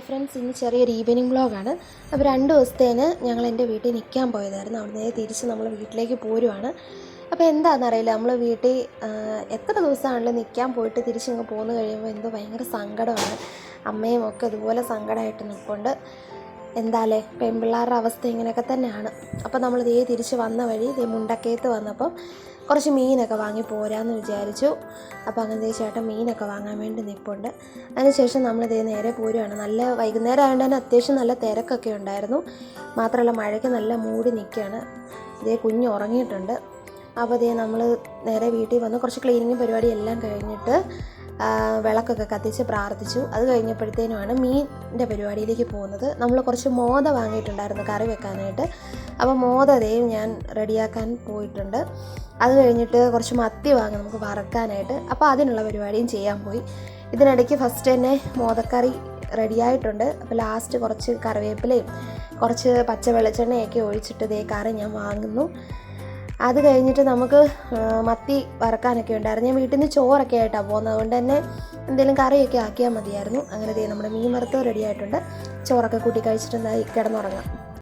Hi friends ഇന്ന് ചെറിയൊരു evening വ്ളോഗാണ്. അപ്പോൾ രണ്ട് ദിവസത്തേന് ഞങ്ങൾ എന്റെ വീട്ടിൽ നിൽക്കാൻ പോയതായിരുന്നു. അവിടെ നിന്ന് തിരിച്ച് നമ്മൾ വീട്ടിലേക്ക് പോരുവാണ്. അപ്പോൾ എന്താണെന്നറിയില്ല നമ്മൾ വീട്ടിൽ എത്ര ദിവസമാണല്ലോ നിൽക്കാൻ പോയിട്ട് തിരിച്ചിങ്ങ് പോന്നു കഴിയുമ്പോൾ എന്തോ ഭയങ്കര സങ്കടമാണ്. അമ്മയും ഒക്കെ ഇതുപോലെ സങ്കടമായിട്ട് നിൽപ്പുണ്ട്. എന്താലേ പെൺപിള്ളേരുടെ അവസ്ഥ ഇങ്ങനെയൊക്കെ തന്നെയാണ്. അപ്പോൾ നമ്മൾ ഇതേ തിരിച്ച് വന്ന വഴി ഇതേ മുണ്ടക്കയത്ത് വന്നപ്പം കുറച്ച് മീനൊക്കെ വാങ്ങി പോരാന്ന് വിചാരിച്ചു. അപ്പോൾ അങ്ങനെ ദേ ചേട്ടൻ മീനൊക്കെ വാങ്ങാൻ വേണ്ടി നിൽപ്പുണ്ട് അതിനുശേഷം നമ്മൾ ഇതേ നേരെ പോരുവാണ്. നല്ല വൈകുന്നേരം ആയതുകൊണ്ട് തന്നെ അത്യാവശ്യം നല്ല തിരക്കൊക്കെ ഉണ്ടായിരുന്നു. മാത്രമല്ല മഴയ്ക്ക് നല്ല മൂടി നിൽക്കുകയാണ് ഇതേ കുഞ്ഞ് ഉറങ്ങിയിട്ടുണ്ട്. അപ്പോൾ ഇതേ നമ്മൾ നേരെ വീട്ടിൽ വന്ന് കുറച്ച് ക്ലീനിങ് പരിപാടി എല്ലാം കഴിഞ്ഞിട്ട് വിളക്കൊക്കെ കത്തിച്ച് പ്രാർത്ഥിച്ചു. അത് കഴിഞ്ഞപ്പോഴത്തേനുമാണ് മീനിന്റെ പരിപാടിയിലേക്ക് പോകുന്നത്. നമ്മൾ കുറച്ച് മോദ വാങ്ങിയിട്ടുണ്ടായിരുന്നു കറി വെക്കാനായിട്ട്. അപ്പോൾ മോദതയും ഞാൻ റെഡിയാക്കാൻ പോയിട്ടുണ്ട്. അത് കഴിഞ്ഞിട്ട് കുറച്ച് മത്തി വാങ്ങി നമുക്ക് വറക്കാനായിട്ട്. അപ്പോൾ അതിനുള്ള പരിപാടിയും ചെയ്യാൻ പോയി. ഇതിനിടയ്ക്ക് ഫസ്റ്റ് തന്നെ മോദക്കറി റെഡിയായിട്ടുണ്ട്. അപ്പോൾ ലാസ്റ്റ് കുറച്ച് കറിവേപ്പിലയും കുറച്ച് പച്ച വെളിച്ചെണ്ണയൊക്കെ ഒഴിച്ചിട്ട് ഇതേ കറി ഞാൻ വാങ്ങുന്നു. അത് കഴിഞ്ഞിട്ട് നമുക്ക് മത്തി വറക്കാനൊക്കെ ഉണ്ടായിരുന്നു ഞാൻ വീട്ടിൽ നിന്ന് ചോറൊക്കെ ആയിട്ടാണ് പോകുന്നത്. അതുകൊണ്ട് തന്നെ എന്തെങ്കിലും കറിയൊക്കെ ആക്കിയാൽ മതിയായിരുന്നു. അങ്ങനെ നമ്മുടെ മീൻ വറുത്തോ റെഡി ആയിട്ടുണ്ട്. ചോറൊക്കെ കൂട്ടി കഴിച്ചിട്ടുണ്ടായി കിടന്നുറങ്ങാം.